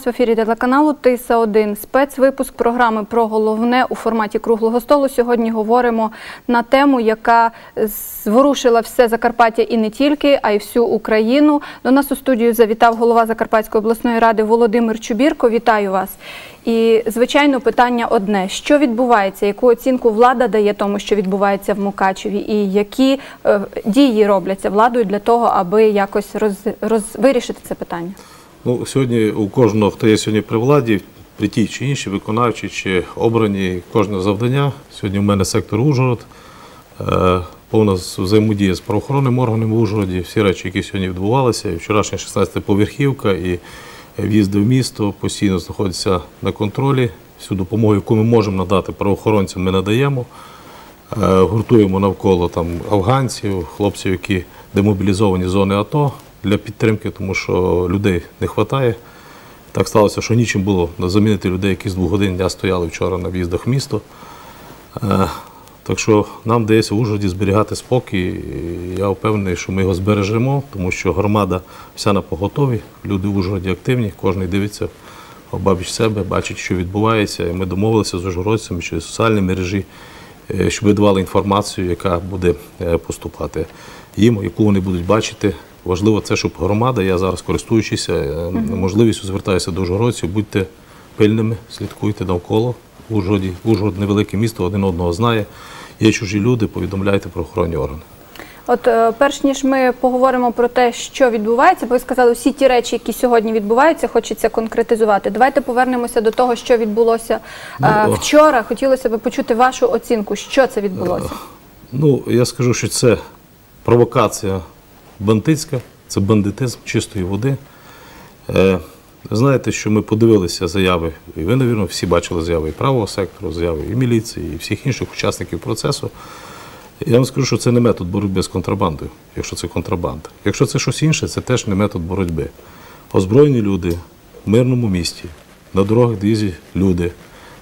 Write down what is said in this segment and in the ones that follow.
Вас в ефірі телеканалу Тиса 1 Спецвипуск програми про головне у форматі круглого столу. Сьогодні говоримо на тему, яка зворушила все Закарпаття і не тільки, а й всю Україну. До нас у студію завітав голова Закарпатської обласної ради Володимир Чубірко. Вітаю вас. І звичайно, питання одне: що відбувається, яку оцінку влада дає тому, що відбувається в Мукачеві, і які е, дії робляться владою для того, аби якось роз, вирішити це питання? Ну, сьогодні у кожного, хто є сьогодні при владі, при тій чи іншій, виконавчій чи обрані кожне завдання. Сьогодні в мене сектор Ужгород, е, повна взаємодія з правоохоронним органом в Ужгороді, всі речі, які сьогодні відбувалися, і вчорашня 16-поверхівка, і в'їзди в місто постійно знаходяться на контролі. Всю допомогу, яку ми можемо надати правоохоронцям, ми надаємо. Е, Гуртуємо навколо там афганців, хлопців, які демобілізовані з зони АТО для підтримки, тому що людей не вистачає. Так сталося, що нічим було замінити людей, які з двох годин дня стояли вчора на в'їздах в місто. Е, Так що нам вдається в Ужгороді зберігати спокій. Я впевнений, що ми його збережемо, тому що громада вся на поготові, люди в Ужгороді активні, кожен дивиться обабіч себе, бачить, що відбувається. І ми домовилися з ужгородцями через соціальні мережі, е, щоб видавали інформацію, яка буде е, поступати їм, яку вони будуть бачити. Важливо це, щоб громада, я зараз користуючися е, можливістю, звертаюся до ужгородців, будьте пильними, слідкуйте навколо. Ужгороді, Ужгород невелике місто, один одного знає. Є чужі люди, повідомляйте про охоронні органи. От е, перш ніж ми поговоримо про те, що відбувається, бо ви сказали, всі ті речі, які сьогодні відбуваються, хочеться конкретизувати. Давайте повернемося до того, що відбулося е, Ну, вчора. Хотілося б почути вашу оцінку, що це відбулося. Ну, я скажу, що це провокація бандитська, це бандитизм чистої води. Е, знаєте, що ми подивилися заяви, і ви, навірно, всі бачили заяви і правого сектору, заяви і міліції, і всіх інших учасників процесу. Я вам скажу, що це не метод боротьби з контрабандою, якщо це контрабанда. Якщо це щось інше, це теж не метод боротьби. Озброєні люди в мирному місті, на дорогах двізі люди,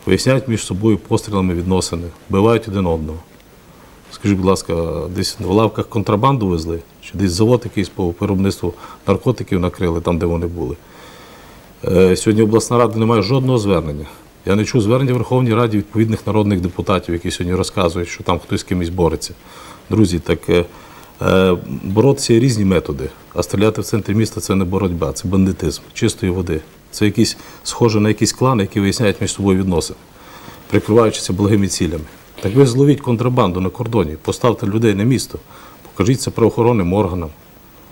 виясняють між собою пострілами відносини, вбивають один одного. Скажіть, будь ласка, десь в лавках контрабанду везли, чи десь завод якийсь по виробництву наркотиків накрили там, де вони були. Е, Сьогодні обласна рада не має жодного звернення. Я не чув звернення в Верховній Раді відповідних народних депутатів, які сьогодні розказують, що там хтось з кимось бореться. Друзі, так е, е, боротися є різні методи, а стріляти в центрі міста це не боротьба, це бандитизм чистої води. Це якісь схоже на якісь клани, які виясняють між собою відносини, прикриваючися благими цілями. Так ви зловіть контрабанду на кордоні, поставте людей на місто, покажіть це правоохоронним органам.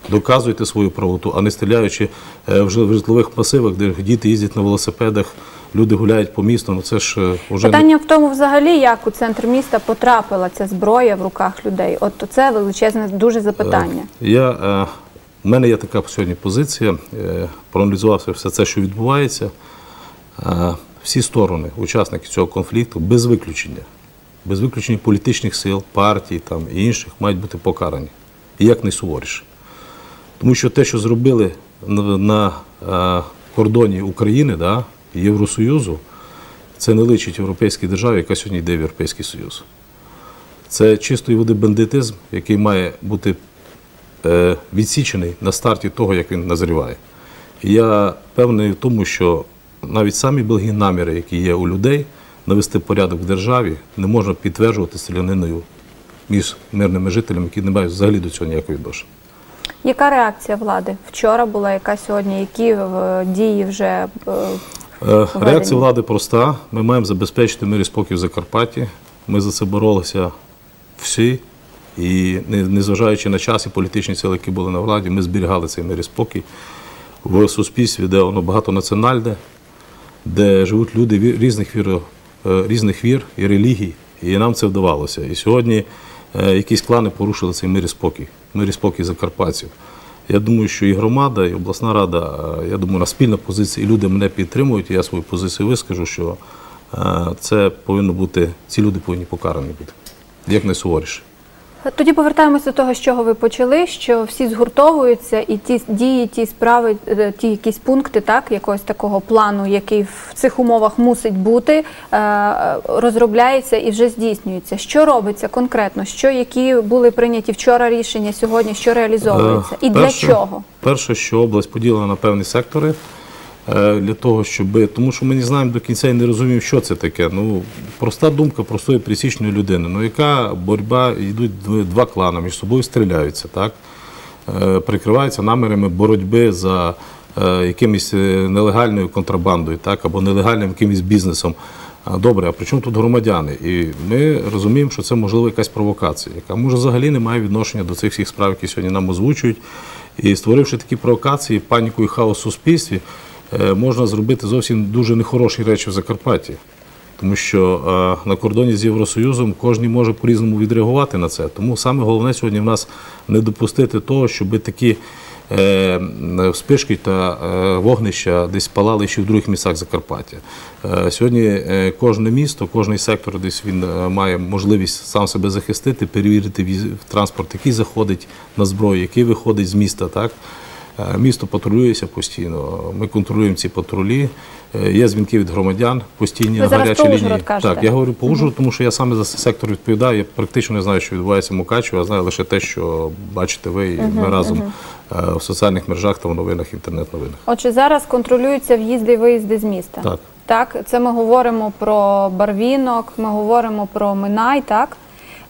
Доказуйте свою правоту, а не стріляючи е, в житлових масивах, де діти їздять на велосипедах, люди гуляють по місту. Ну це ж е, не- Питання в тому, взагалі, як у центр міста потрапила ця зброя в руках людей. От це величезне дуже запитання. Я, е, в мене є така сьогодні позиція, проаналізувався все це, що відбувається. Всі сторони, учасники цього конфлікту, без виключення, без виключення політичних сил, партій там, і інших, мають бути покарані. І як найсуворіше. Тому що те, що зробили на, е, кордоні України, да, Євросоюзу, це не личить європейській державі, яка сьогодні йде в Європейський Союз. Це чистої води бандитизм, який має бути е, відсічений на старті того, як він назріває. І я певний в тому, що навіть самі благі наміри, які є у людей, навести порядок в державі, не можна підтверджувати стріляниною між мирними жителями, які не мають взагалі до цього ніякого відношення. Яка реакція влади? Вчора була, яка сьогодні, які е, дії вже е, Е, Реакція влади проста. Ми маємо забезпечити мир і спокій в Закарпатті. Ми за це боролися всі. І незважаючи на час і політичні сили, які були на владі, ми зберігали цей мир і спокій в суспільстві, де воно багатонаціональне, де живуть люди різних вір, е, різних вір і релігій. І нам це вдавалося. І сьогодні е, якісь клани порушили цей мир і спокій, мир і спокій закарпатців. Я думаю, що і громада, і обласна рада, е, я думаю, на спільна позиція, і люди мене підтримують. і Я свою позицію вискажу, що е, це повинно бути, ці люди повинні покарані бути як найсуворіше. Тоді повертаємося до того, з чого ви почали, що всі згуртовуються, і ті дії, ті справи, е, ті якісь пункти, так, якогось такого плану, який в цих умовах мусить бути, е, розробляється і вже здійснюється. Що робиться конкретно? Що які були прийняті вчора рішення, сьогодні, що реалізовується? Е, І для чого? Перше, що область поділена на певні сектори. Е, для того, щоб. Тому що ми не знаємо до кінця і не розуміємо, що це таке. Ну, проста думка простої пересічної людини. Ну, яка боротьба, йдуть два клани, між собою стріляються, так? Е, прикриваються намірами боротьби за е, якимось нелегальною контрабандою, так, або нелегальним якимось бізнесом. Добре, а при чому тут громадяни? І ми розуміємо, що це можливо якась провокація, яка може взагалі не має відношення до цих всіх справ, які сьогодні нам озвучують. І створивши такі провокації, паніку і хаос в суспільстві, можна зробити зовсім дуже нехороші речі в Закарпатті. Тому що е, на кордоні з Євросоюзом кожен може по-різному відреагувати на це. Тому саме головне сьогодні в нас не допустити того, щоб такі е, вспишки та е, вогнища десь палали ще в других місцях Закарпаття. Е, сьогодні е, кожне місто, кожний сектор десь він е, має можливість сам себе захистити, перевірити віз- транспорт, який заходить на зброю, який виходить з міста. Так? Е, Місто патрулюється постійно. Ми контролюємо ці патрулі. Е, Є дзвінки від громадян постійні Ви на гарячі лінії. Ужгород кажете? Так, я говорю по Ужгороду, тому що я саме за сектор відповідаю. Я практично не знаю, що відбувається в Мукачево, я знаю лише те, що бачите ви, і ми разом е, в соціальних мережах та в новинах, інтернет-новинах. Отже, зараз контролюються в'їзди і виїзди з міста. Так. Так, це ми говоримо про Барвінок, ми говоримо про Минай, так?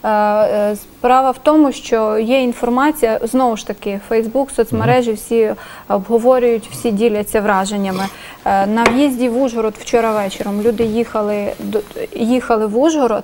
Е, е, Справа в тому, що є інформація, знову ж таки, Фейсбук, соцмережі всі обговорюють, всі діляться враженнями. Е, На в'їзді в Ужгород вчора вечором люди їхали, їхали в Ужгород,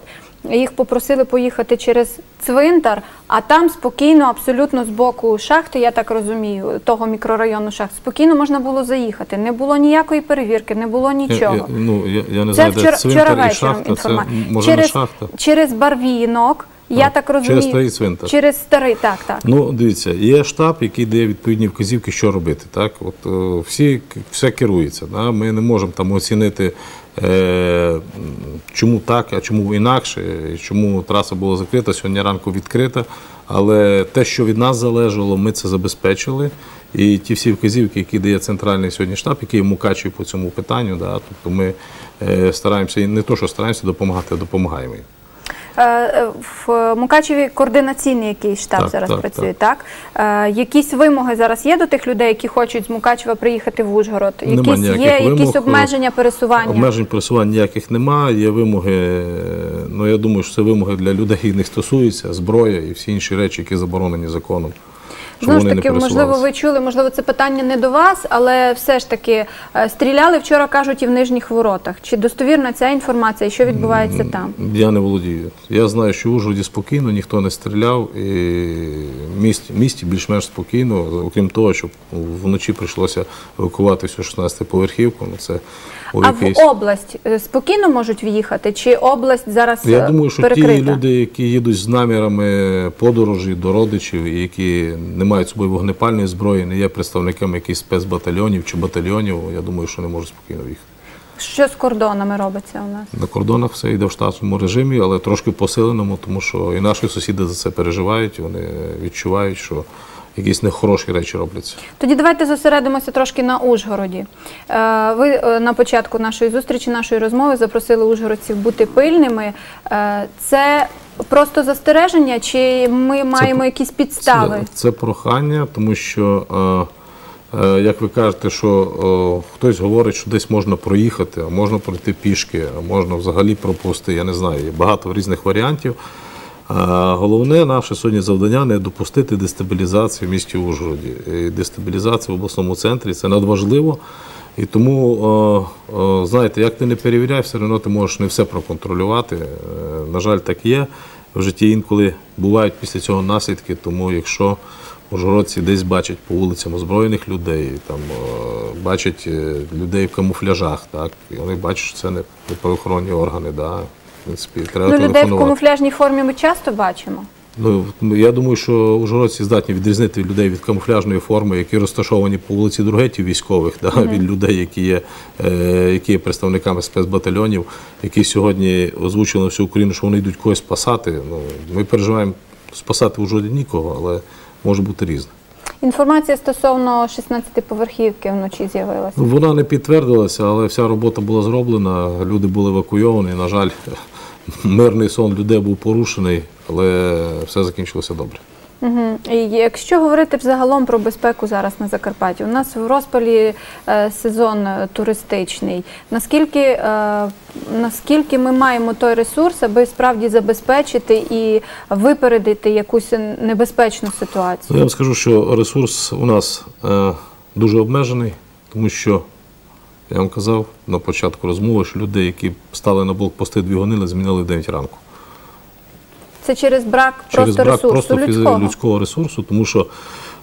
їх попросили поїхати через цвинтар, а там спокійно, абсолютно з боку шахти, я так розумію, того мікрорайону шахт, спокійно можна було заїхати. Не було ніякої перевірки, не було нічого. я, ну, я, я не Це знаю, вчора, цвинтар вчора і вечором шахта, це інформація. може через, не шахта. через Барвінок, я Так, так через старий цвинтар. Через старий, так, так. Ну, дивіться, є штаб, який дає відповідні вказівки, що робити. Так? От, е, всі, все керується. Да? Ми не можемо там оцінити, е, чому так, а чому інакше, чому траса була закрита, сьогодні ранку відкрита. Але те, що від нас залежало, ми це забезпечили. І ті всі вказівки, які дає центральний сьогодні штаб, який качує по цьому питанню, да? тобто ми е, стараємося, і не то, що стараємося допомагати, а допомагаємо. Е, е, В Мукачеві координаційний якийсь штаб Так, зараз так, працює, так? Е, Якісь вимоги зараз є до тих людей, які хочуть з Мукачева приїхати в Ужгород? Якісь є якісь обмеження пересування? Обмежень пересування ніяких немає. Є вимоги. е, Ну я думаю, що це вимоги для людей, які не стосуються, зброя і всі інші речі, які заборонені законом. Знову ж таки, можливо, ви чули, можливо, це питання не до вас, але все ж таки е, стріляли вчора, кажуть, і в нижніх воротах. Чи достовірна ця інформація, і що відбувається там? Я не володію. Я знаю, що в Ужгороді спокійно, ніхто не стріляв, і в місті, місті більш-менш спокійно, окрім того, що вночі прийшлося евакувати всю 16 поверхівку. Ну це у А в область е, спокійно можуть в'їхати? Чи область зараз Я е, думаю, що перекрита? ті люди, які їдуть з намірами подорожі до родичів, які не мають собою вогнепальної зброї, не є представниками якихось спецбатальйонів чи батальйонів, я думаю, що не можуть спокійно їхати. Що з кордонами робиться у нас? На кордонах все йде в штатному режимі, але трошки посиленому, тому що і наші сусіди за це переживають, вони відчувають, що якісь нехороші речі робляться. Тоді давайте зосередимося трошки на Ужгороді. Е, Ви е, на початку нашої зустрічі, нашої розмови запросили ужгородців бути пильними. Е, Це просто застереження, чи ми маємо про- якісь підстави? Це, це прохання, тому що, як ви кажете, що хтось говорить, що десь можна проїхати, а можна пройти пішки, а можна взагалі пропусти. Я не знаю, є багато різних варіантів. Головне наше сьогодні завдання не допустити дестабілізації в місті Ужгороді. І дестабілізація в обласному центрі це надважливо. І тому, знаєте, як ти не перевіряй, все одно ти можеш не все проконтролювати. Е, На жаль, так є. В житті інколи бувають після цього наслідки, тому якщо ужгородці десь бачать по вулицям озброєних людей, там е, бачать е, людей в камуфляжах, так, і вони бачать, що це не правоохоронні органи, в принципі, треба Ну, людей в телефонувати. камуфляжній формі ми часто бачимо. Ну, я думаю, що ужгородці здатні відрізнити людей від камуфляжної форми, які розташовані по вулиці Другетів військових, да, від людей, які є, е, які є представниками спецбатальйонів, які сьогодні озвучили на всю Україну, що вони йдуть когось спасати. Ну, ми переживаємо спасати в Ужгороді нікого, але може бути різне. Інформація стосовно 16-поверхівки вночі з'явилася. Ну, вона не підтвердилася, але вся робота була зроблена, люди були евакуйовані. На жаль, мирний сон людей був порушений, але все закінчилося добре. Угу. І якщо говорити взагалом про безпеку зараз на Закарпатті, у нас в розпалі е, сезон туристичний. Наскільки, е, наскільки ми маємо той ресурс, аби справді забезпечити і випередити якусь небезпечну Ну, ситуацію? Я вам скажу, що ресурс у нас е, дуже обмежений, тому що я вам казав на початку розмови, що люди, які стали на блокпости дві гонили, змінили в 9 ранку. Це через брак Через просто брак ресурсу просто людського. людського ресурсу, тому що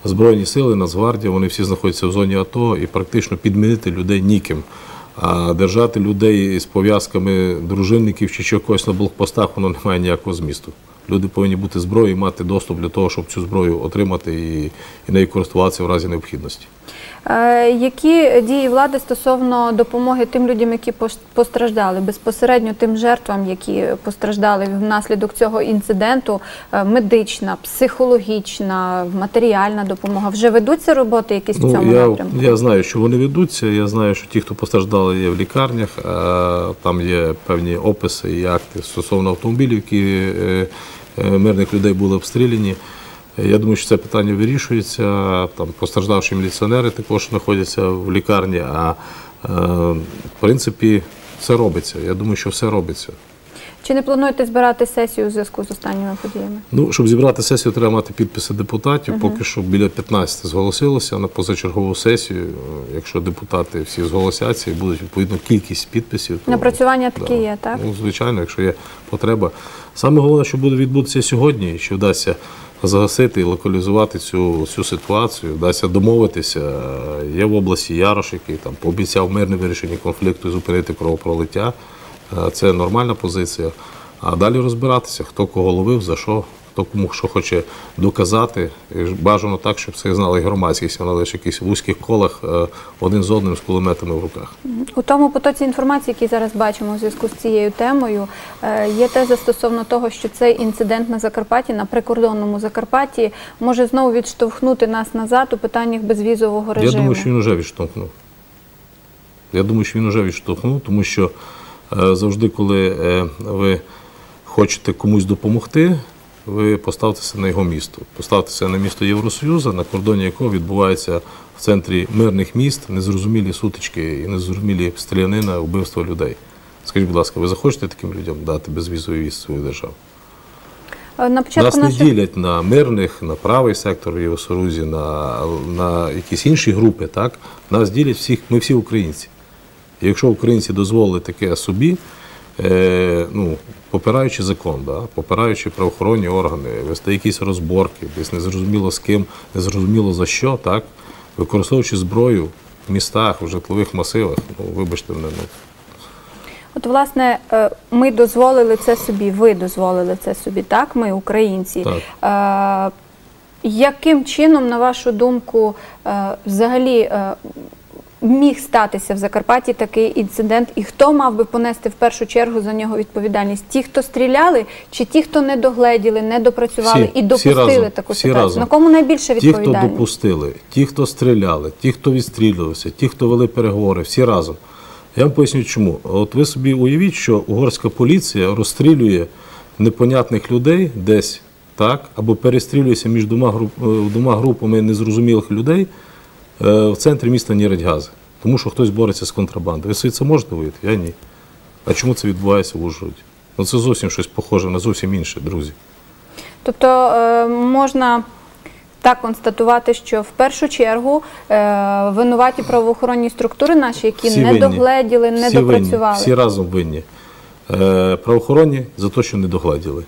Збройні сили, Нацгвардія, вони всі знаходяться в зоні АТО і практично підмінити людей ніким. А держати людей з пов'язками дружинників чи чогось на блокпостах, воно не має ніякого змісту. Люди повинні бути зброєю, мати доступ для того, щоб цю зброю отримати і, і нею користуватися в разі необхідності. Е, Які дії влади стосовно допомоги тим людям, які постраждали, безпосередньо тим жертвам, які постраждали внаслідок цього інциденту, е, медична, психологічна, матеріальна допомога? Вже ведуться роботи якісь в цьому Ну, я, напрямку? я знаю, що вони ведуться. Я знаю, що ті, хто постраждали, є в лікарнях. Там є певні описи і акти стосовно автомобілів, які е, е, мирних людей були обстріляні. Я думаю, що це питання вирішується. Там постраждавші міліціонери також знаходяться в лікарні. А е, в принципі, все робиться. Я думаю, що все робиться. Чи не плануєте збирати сесію у зв'язку з останніми подіями? Ну, щоб зібрати сесію, треба мати підписи депутатів. Поки що біля 15 зголосилося на позачергову сесію. Якщо депутати всі зголосяться і будуть відповідно кількість підписів, то Напрацювання такі є, так? Ну, звичайно, якщо є потреба. Саме головне, що буде відбутися сьогодні, що вдасться загасити і локалізувати цю, цю ситуацію, вдасться домовитися. Є в області Ярош, який там пообіцяв мирне вирішення конфлікту і зупинити кровопролиття. Е, Це нормальна позиція. А далі розбиратися, хто кого ловив, за що, хто кому що хоче доказати. І Бажано так, щоб це знала і громадськість, вона лише в вузьких колах е, один з одним з кулеметами в руках. У тому потоці інформації, який зараз бачимо у зв'язку з цією темою, е, є теза стосовно того, що цей інцидент на Закарпатті, на прикордонному Закарпатті, може знову відштовхнути нас назад у питаннях безвізового режиму. Я думаю, що він вже відштовхнув. Я думаю, що він вже відштовхнув, тому що е, завжди, коли ви хочете комусь допомогти, ви поставтеся на його місто. Поставтеся на місто Євросоюзу, на кордоні якого відбувається в центрі мирних міст незрозумілі сутички і незрозумілі стрілянина, вбивство людей. Скажіть, будь ласка, ви захочете таким людям дати безвізовий віз свою державу? Е, На початку Нас не ділять на мирних, на правий сектор в Євросоюзі, на, на якісь інші групи. Так? Нас ділять всіх, ми всі українці. І якщо українці дозволили таке собі, е, ну, попираючи закон, да? попираючи правоохоронні органи, вести якісь розборки, десь незрозуміло з ким, незрозуміло за що, так? використовуючи зброю в містах, в житлових масивах, ну, вибачте мене, ну, От, власне, е, ми дозволили це собі, ви дозволили це собі, так? Ми, українці. Е, Яким чином, на вашу думку, е, взагалі міг статися в Закарпатті такий інцидент, і хто мав би понести в першу чергу за нього відповідальність? Ті, хто стріляли, чи ті, хто не догледіли, не допрацювали Всі, і всі допустили разом, таку всі ситуацію? разом. На кому найбільше Ті, хто допустили, ті, хто стріляли, ті, хто відстрілювався, ті, хто вели переговори, всі разом. Я вам поясню, чому. От ви собі уявіть, що угорська поліція розстрілює непонятних людей десь, так, або перестрілюється між двома, е, групами незрозумілих людей в центрі міста Ніридгази. Тому що хтось бореться з контрабандою. Ви собі це можете уявити? Я ні. А чому це відбувається в Ужгороді? Ну це зовсім щось похоже на зовсім інше, друзі. Тобто е, можна так констатувати, що в першу чергу е, винуваті правоохоронні структури наші, які Всі не винні. догледіли, не всі допрацювали. Винні, всі разом винні. Е, правоохоронні за те, що не догледіли.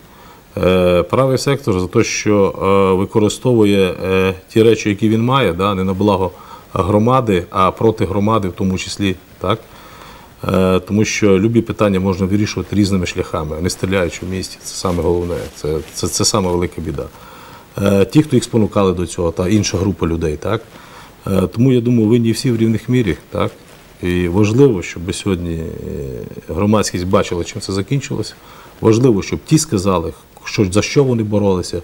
Е, правий сектор за те, що е, використовує е, ті речі, які він має, не на благо громади, а проти громади в тому числі. Так? Тому що любі питання можна вирішувати різними шляхами, не стріляючи в місті. Це саме головне, це, це, саме велика біда. Ті, хто їх спонукали до цього, та інша група людей. Так? Тому я думаю, винні всі в рівних мірі. Так? І важливо, щоб сьогодні громадськість бачила, чим це закінчилося. Важливо, щоб ті сказали, що, за що вони боролися,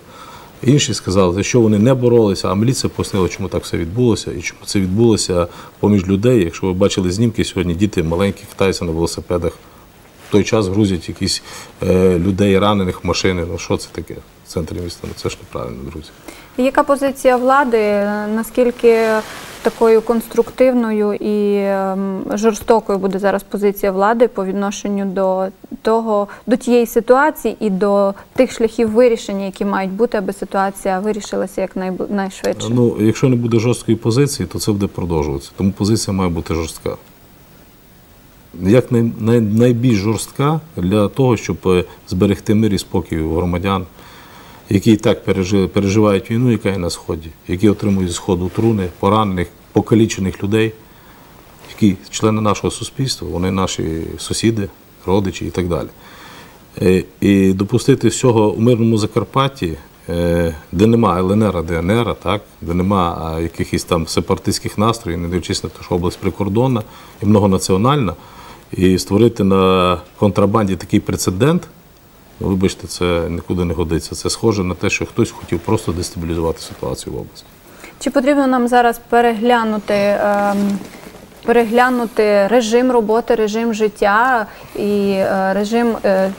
інші сказали, за що вони не боролися, а міліція пояснила, чому так все відбулося і чому це відбулося поміж людей. Якщо ви бачили знімки, сьогодні діти маленькі китаються на велосипедах. В той час грузять якісь е, людей ранених в машини. Ну що це таке? в центрі міста. Ну, Це ж неправильно, друзі. Яка позиція влади? Наскільки такою конструктивною і ем, жорстокою буде зараз позиція влади по відношенню до того, до тієї ситуації і до тих шляхів вирішення, які мають бути, аби ситуація вирішилася як найшвидше? Ну, якщо не буде жорсткої позиції, то це буде продовжуватися. Тому позиція має бути жорстка. Як най, най, найбільш жорстка для того, щоб е, зберегти мир і спокій у громадян, які і так пережили, переживають війну, яка є на Сході, які отримують з Сходу труни, поранених, покалічених людей, які члени нашого суспільства, вони наші сусіди, родичі і так далі. Е, І допустити всього у мирному Закарпатті, де нема ЛНР, ДНР, так, де нема якихось там сепаратистських настроїв, не дивлячись на те, що область прикордонна і многонаціональна, і створити на контрабанді такий прецедент, ну, вибачте, це нікуди не годиться. Це схоже на те, що хтось хотів просто дестабілізувати ситуацію в області. Чи потрібно нам зараз переглянути, ем, переглянути режим роботи, режим життя і е, режим е,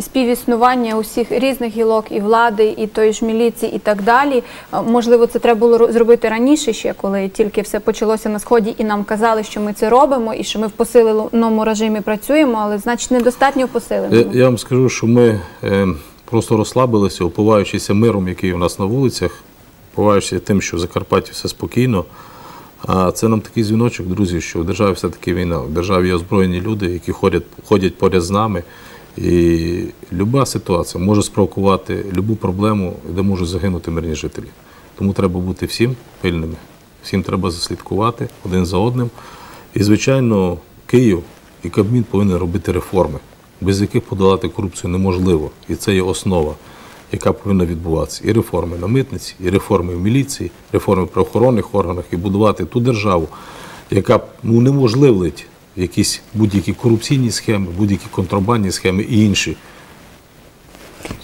співіснування усіх різних гілок і влади, і тої ж міліції, і так далі? Е, Можливо, це треба було ро- зробити раніше ще, коли тільки все почалося на сході, і нам казали, що ми це робимо, і що ми в посиленому режимі працюємо, але значить недостатньо в посиленому. я вам скажу, що ми е, просто розслабилися, уповаючися миром, який у нас на вулицях, уповаючися тим, що в Закарпатті все спокійно. А це нам такий дзвіночок, друзі, що в державі все-таки війна. В державі є озброєні люди, які ходять, ходять поряд з нами. І люба ситуація може спровокувати любу проблему, де можуть загинути мирні жителі. Тому треба бути всім пильними, всім треба заслідкувати один за одним. І, звичайно, Київ і Кабмін повинен робити реформи, без яких подолати корупцію неможливо. І це є основа, яка повинна відбуватися. І реформи на митниці, і реформи в міліції, реформи в правоохоронних органах, і будувати ту державу, яка ну, неможливить якісь будь-які корупційні схеми, будь-які контрабандні схеми і інші.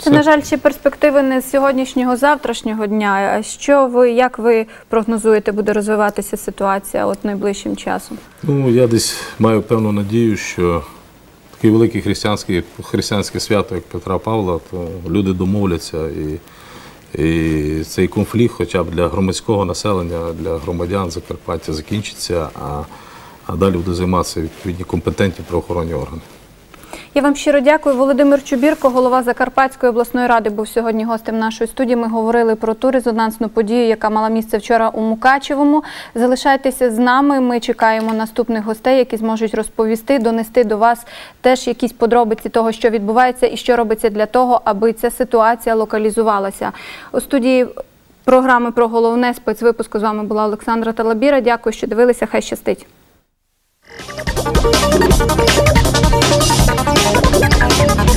Це, на жаль, ще перспективи не з сьогоднішнього, завтрашнього дня. Що ви, як ви прогнозуєте, буде розвиватися ситуація от найближчим часом? Ну, я десь маю певну надію, що таке велике християнське, християнське свято, як Петра Павла, то люди домовляться і, і цей конфлікт, хоча б для громадського населення, для громадян Закарпаття закінчиться, а, а далі буде займатися відповідні компетентні правоохоронні органи. Я вам щиро дякую. Володимир Чубірко, голова Закарпатської обласної ради, був сьогодні гостем нашої студії. Ми говорили про ту резонансну подію, яка мала місце вчора у Мукачевому. Залишайтеся з нами. Ми чекаємо наступних гостей, які зможуть розповісти, донести до вас теж якісь подробиці того, що відбувається і що робиться для того, аби ця ситуація локалізувалася. У студії програми про головне спецвипуску з вами була Олександра Талабіра. Дякую, що дивилися. Хай щастить. Thank you.